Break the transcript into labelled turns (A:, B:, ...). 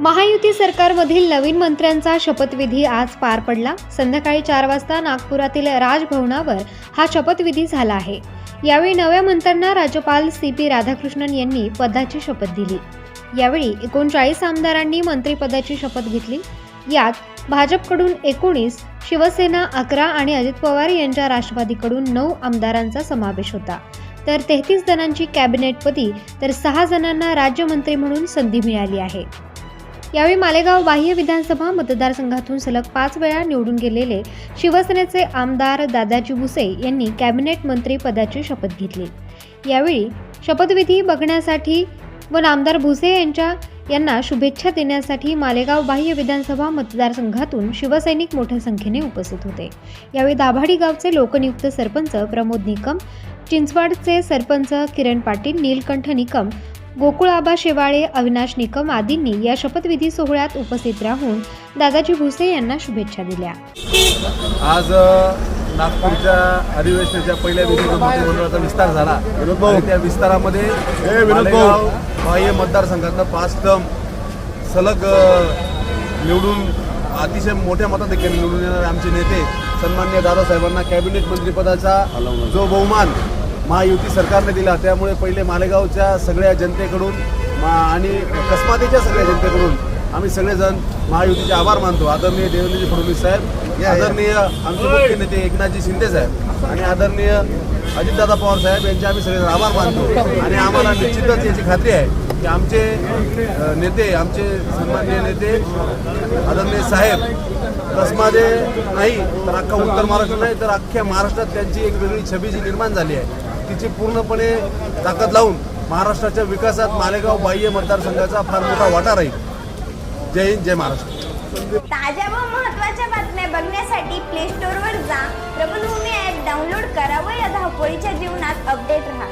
A: महायुती सरकारमधील नवीन मंत्र्यांचा शपथविधी आज पार पडला. संध्याकाळी चार वाजता नागपुरातील राजभवनावर हा शपथविधी झाला आहे. यावेळी नव्या मंत्र्यांना राज्यपाल सी पी राधाकृष्णन यांनी पदाची शपथ दिली. यावेळी एकोणचाळीस आमदारांनी मंत्रिपदाची शपथ घेतली. यात भाजपकडून एकोणीस शिवसेना अकरा आणि अजित पवार यांच्या राष्ट्रवादीकडून नऊ आमदारांचा समावेश होता. तर तेहतीस जणांची कॅबिनेटपदी तर सहा जणांना राज्यमंत्री म्हणून संधी मिळाली आहे. यावेळी मालेगाव बाह्य विधानसभा मतदारसंघातून सलग पाच वेळा निवडून गेलेले शिवसेनेचे आमदार दादाजी भुसे यांनी कॅबिनेट मंत्री पदाची शपथ घेतली. यावेळी शपथविधी बघण्यासाठी व नामदार भुसे यांच्या यांना शुभेच्छा देण्यासाठी मालेगाव बाह्य विधानसभा मतदारसंघातून शिवसैनिक मोठ्या संख्येने उपस्थित होते. यावेळी दाभाडी गावचे लोकनियुक्त सरपंच प्रमोद निकम चिंचवाडचे सरपंच किरण पाटील नीलकंठ निकम गोकुळाबा शेवाळे अविनाश निकम आदींनी या शपथविधी सोहळ्यात उपस्थित राहून दादाजी भुसे यांना शुभेच्छा दिल्या.
B: आज नागपूरच्या अधिवेशनाच्या पहिल्या दिवशी जो मंत्रिमंडळाचा विस्तार झाला आणि त्या विस्तारामध्ये बाह्य मतदारसंघातनं पाच टर्म सलग निवडून अतिशय मोठ्या मताधिक्याने निवडून येणारे आमचे नेते सन्मान्य दादासाहेबांना कॅबिनेट मंत्रिपदाचा जो बहुमान महायुती सरकारने दिला. त्यामुळे पहिले मालेगावच्या सगळ्या जनतेकडून मा- आणि कसमातीच्या सगळ्या जनतेकडून आम्ही सगळेजण महायुतीचे आभार मानतो. आदरणीय देवेंद्रजी फडणवीस साहेब आदरणीय आमचे मुख्य नेते एकनाथजी शिंदे साहेब आणि आदरणीय अजितदादा पवार साहेब यांचे आम्ही सगळेजण आभार मानतो. आणि आम्हाला निश्चितच याची खात्री आहे की आमचे नेते आमचे सन्माननीय नेते आदरणीय साहेब कसमादे नाही तर अख्खा उत्तर महाराष्ट्र नाही तर अख्ख्या महाराष्ट्रात त्यांची एक वेगळी छबी जी निर्माण झाली आहे. तिची पूर्णपणे ताकद लावून महाराष्ट्राच्या विकासात मालेगाव बाह्य मतदारसंघाचा फार मोठा वाटा राहील. जय हिंद जय महाराष्ट्र.
C: ताज्या व महत्त्वाच्या बातम्या बघण्यासाठी प्ले स्टोअरवर जा. प्रबलभूमी ॲप डाउनलोड करा व या धावपळीच्या जीवनात अपडेट राहा.